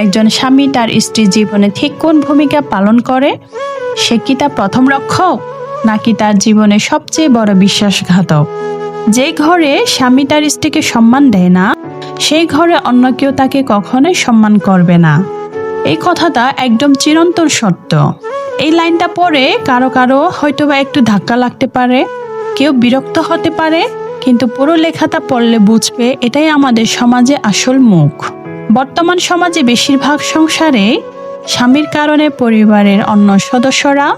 একজন স্বামী তার স্ত্রীর জীবনে ঠিক কোন ভূমিকা পালন করে? সে কি তার প্রথম রক্ষক? নাকি তার জীবনে সবচেয়ে বড় বিশ্বাসঘাতক? যে ঘরে স্বামী তার স্ত্রীকে সম্মান দেয় না, সেই ঘরে অন্য কেউ তাকে কখনোই সম্মান করবে না। এই কথাটা একদম চিরন্তন সত্য। এই লাইনটা পড়ে কারও কারও হয়তোবা একটু ধাক্কা লাগতে পারে, কেউ বিরক্ত হতে পারে, কিন্তু পুরো লেখাটা পড়লে বুঝবে এটাই আমাদের সমাজে আসল মুখ। বর্তমান সমাজে বেশিরভাগ সংসারে স্বামীর কারণে পরিবারের অন্য সদস্যরা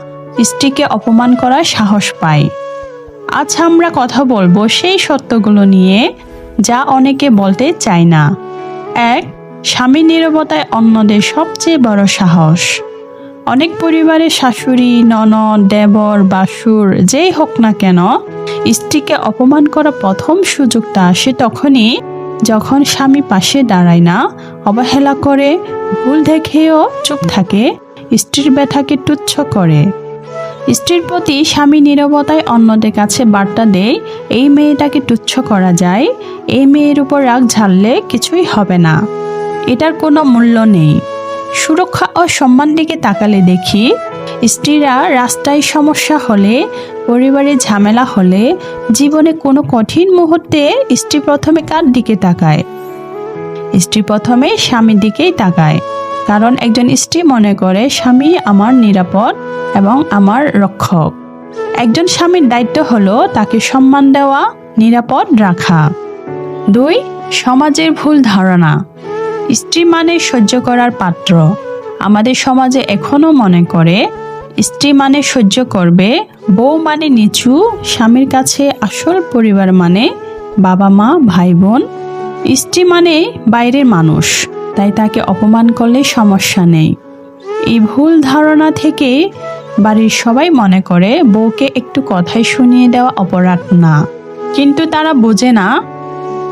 স্ত্রীকে অপমান করার সাহস পায়। আজ আমরা কথা বলব সেই সত্যগুলো নিয়ে যা অনেকে বলতে চায় না। এক স্বামী নীরবতায় অন্যদের সবচেয়ে বড় সাহস। অনেক পরিবারে শাশুড়ি, ননদ, দেবর, বাসুর, যেই হোক না কেন, স্ত্রীকে অপমান করা প্রথম সুযোগটা আসে তখনই যখন স্বামী পাশে দাঁড়ায় না, অবহেলা করে, ভুল দেখেও চুপ থাকে, স্ত্রীর ব্যথাকে তুচ্ছ করে। স্ত্রীর প্রতি স্বামী নীরবতায় অন্যদের কাছে বার্তা দেয়, এই মেয়েটাকে তুচ্ছ করা যায়, এই মেয়ের উপর রাগ ঝাড়লে কিছুই হবে না। এটার কোনো মূল্য নেই। সুরক্ষা ও সম্মান দিকে তাকালে দেখি স্ত্রীরা রাস্তায় সমস্যা হলে, পরিবারে ঝামেলা হলে, জীবনে কোনো কঠিন মুহূর্তে স্ত্রী প্রথমে কার দিকে তাকায়? স্ত্রী প্রথমে স্বামীর দিকেই তাকায়। কারণ একজন স্ত্রী মনে করে, স্বামী আমার নিরাপদ এবং আমার রক্ষক। একজন স্বামীর দায়িত্ব হলো তাকে সম্মান দেওয়া, নিরাপদ রাখা। দুই, সমাজের ভুল ধারণা। স্ত্রী মানে সহ্য করার পাত্র। আমাদের সমাজে এখনও মনে করে স্ত্রী মানে সহ্য করবে, বউ মানে নিচু, স্বামীর কাছে আসল পরিবার মানে বাবা মা ভাই বোন স্ত্রী মানে বাইরের মানুষ, তাই তাকে অপমান করলে সমস্যা নেই। এই ভুল ধারণা থেকে বাড়ির সবাই মনে করে বউকে একটু কথাই শুনিয়ে দেওয়া অপরাধ না। কিন্তু তারা বোঝে না,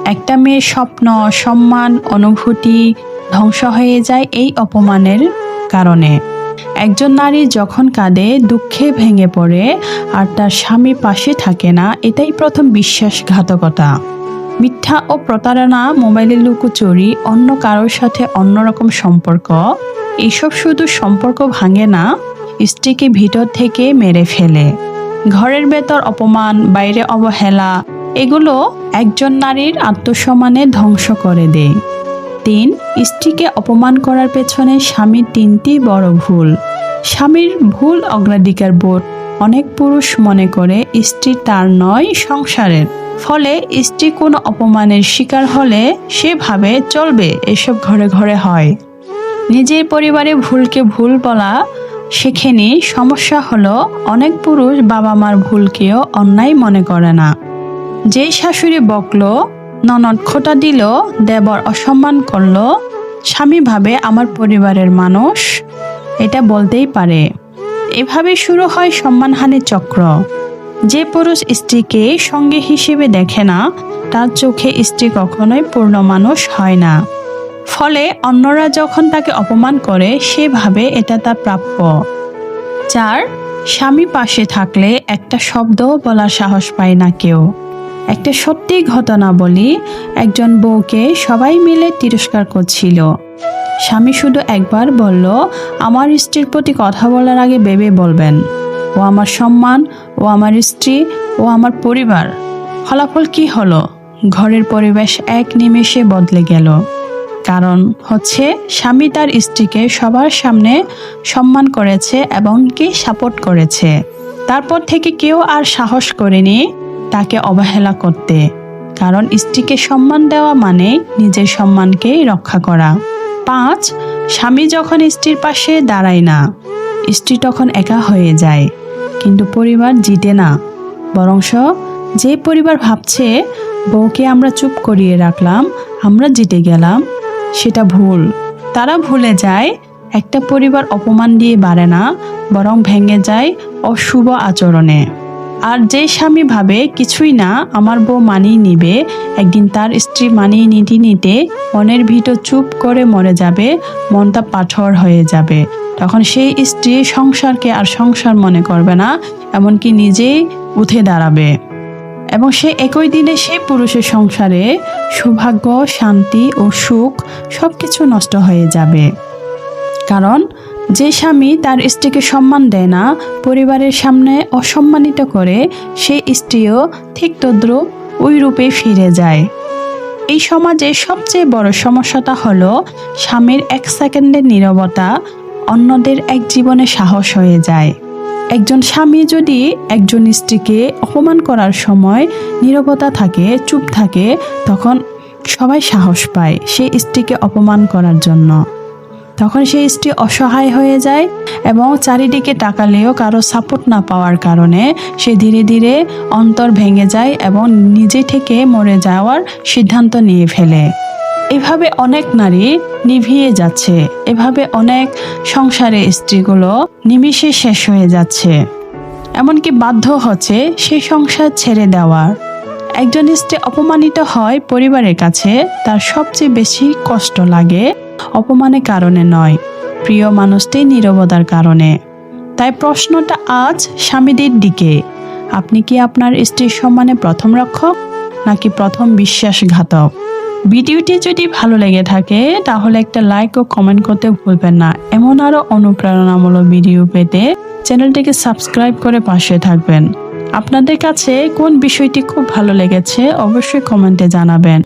একটা মেয়ের স্বপ্ন, সম্মান, অনুভূতি ধ্বংস হয়ে যায় এই অপমানের কারণে। একজন নারী যখন কাঁদে, দুঃখে ভেঙে পড়ে, আর তার স্বামী পাশে থাকে না, এটাই প্রথম বিশ্বাসঘাতকতা। মিথ্যা ও প্রতারণা মোবাইলের লুকোচুরি, অন্য কারোর সাথে অন্যরকম সম্পর্ক এইসব শুধু সম্পর্ক ভাঙে না, স্ত্রীকে ভিতর থেকে মেরে ফেলে। ঘরের ভেতর অপমান, বাইরে অবহেলা, এগুলো একজন নারীর আত্মসম্মানে ধ্বংস করে দেয়। তিন স্ত্রীকে অপমান করার পেছনে স্বামীর তিনটি বড় ভুল। স্বামীর ভুল অগ্রাধিকার বোধ অনেক পুরুষ মনে করে স্ত্রী তার নয়, সংসারের। ফলে স্ত্রী কোনো অপমানের শিকার হলে সে ভাবে চলবে, এসব ঘরে ঘরে হয়। নিজের পরিবারে ভুলকে ভুল বলা সেখানে সমস্যা হলো অনেক পুরুষ বাবা মার ভুলকেও অন্যায় মনে করে না। যেই শাশুড়ি বকলো ননদ খোটা দিল, দেবর অসম্মান করল, স্বামী ভাবে আমার পরিবারের মানুষ। এটা বলতেই পারে। এভাবে শুরু হয় সম্মানহানি চক্র। যে পুরুষ স্ত্রীকে সঙ্গে হিসেবে দেখে না, তার চোখে স্ত্রী কখনোই পূর্ণ মানুষ হয় না। ফলে অন্যরা যখন তাকে অপমান করে, সে ভাবে এটা তার প্রাপ্য। চার, স্বামী পাশে থাকলে একটা শব্দও বলার সাহস পায় না কেউ। একটা সত্যি ঘটনা বলি, একজন বউকে সবাই মিলে তিরস্কার করছিল। স্বামী শুধু একবার বলল, আমার স্ত্রীর প্রতি কথা বলার আগে ভেবে বলবেন। ও আমার সম্মান, ও আমার স্ত্রী, ও আমার পরিবার। ফলাফল কি হলো? ঘরের পরিবেশ এক নিমেষে বদলে গেল। কারণ হচ্ছে, স্বামী তার স্ত্রীকে সবার সামনে সম্মান করেছে এবং কি সাপোর্ট করেছে। তারপর থেকে কেউ আর সাহস করেনি তাকে অবহেলা করতে, কারণ স্ত্রীকে সম্মান দেওয়া মানে নিজের সম্মানকেই রক্ষা করা। পাঁচ, স্বামী যখন স্ত্রীর পাশে দাঁড়ায় না, স্ত্রী তখন একা হয়ে যায়, কিন্তু পরিবার জিতে না। বরংশ যে পরিবার ভাবছে, বউকে আমরা চুপ করিয়ে রাখলাম, আমরা জিতে গেলাম সেটা ভুল। তারা ভুলে যায়, একটা পরিবার অপমান দিয়ে বাড়ে না, বরং ভেঙে যায় অশুভ আচরণে। আর যে স্বামী ভাবে কিছুই না, আমার বউ মানিয়ে নিবে। একদিন তার স্ত্রী মানিয়ে নিতে নিতে মনের ভিতর চুপ করে মরে যাবে, মনটা পাথর হয়ে যাবে। তখন সেই স্ত্রী সংসারকে আর সংসার মনে করবে না, এমনকি নিজেই উঠে দাঁড়াবে। এবং সে একই দিনে সেই পুরুষের সংসারে সৌভাগ্য, শান্তি ও সুখ সব কিছু নষ্ট হয়ে যাবে। কারণ যে স্বামী তার স্ত্রীকে সম্মান দেয় না, পরিবারের সামনে অসম্মানিত করে, সেই স্ত্রীও ঠিক তদ্রুপ ওই রূপে ফিরে যায়। এই সমাজে সবচেয়ে বড় সমস্যাটা হলো স্বামীর এক সেকেন্ডের নীরবতা, অন্যদের এক জীবনে সাহস হয়ে যায়। একজন স্বামী যদি একজন স্ত্রীকে অপমান করার সময় নীরবতা থাকে, চুপ থাকে, তখন সবাই সাহস পায় সেই স্ত্রীকে অপমান করার জন্য। তখন সেই স্ত্রী অসহায় হয়ে যায় এবং চারিদিকে তাকালেও কারও সাপোর্ট না পাওয়ার কারণে সে ধীরে ধীরে অন্তর ভেঙে যায় এবং নিজে থেকে মরে যাওয়ার সিদ্ধান্ত নিয়ে ফেলে। এভাবে অনেক নারী নিভিয়ে যাচ্ছে। এভাবে অনেক সংসারে স্ত্রীগুলো নিমিষে শেষ হয়ে যাচ্ছে। এমনকি বাধ্য হচ্ছে সেই সংসার ছেড়ে দেওয়ার। একজন স্ত্রী অপমানিত হয় পরিবারের কাছে, তার সবচেয়ে বেশি কষ্ট লাগে অপমানের কারণে নয়, প্রিয় মানুষটির নীরবতার কারণে। তাই প্রশ্নটা আজ স্বামীদের দিকে। আপনি কি আপনার স্ত্রীর সম্মানে প্রথম রক্ষক, নাকি প্রথম বিশ্বাসঘাতক? ভিডিওটি যদি ভালো লেগে থাকে, তাহলে একটা লাইক ও কমেন্ট করতে ভুলবেন না। এমন আরও অনুপ্রেরণামূলক ভিডিও পেতে চ্যানেলটিকে সাবস্ক্রাইব করে পাশে থাকবেন। আপনাদের কাছে কোন বিষয়টি খুব ভালো লেগেছে, অবশ্যই কমেন্টে জানাবেন।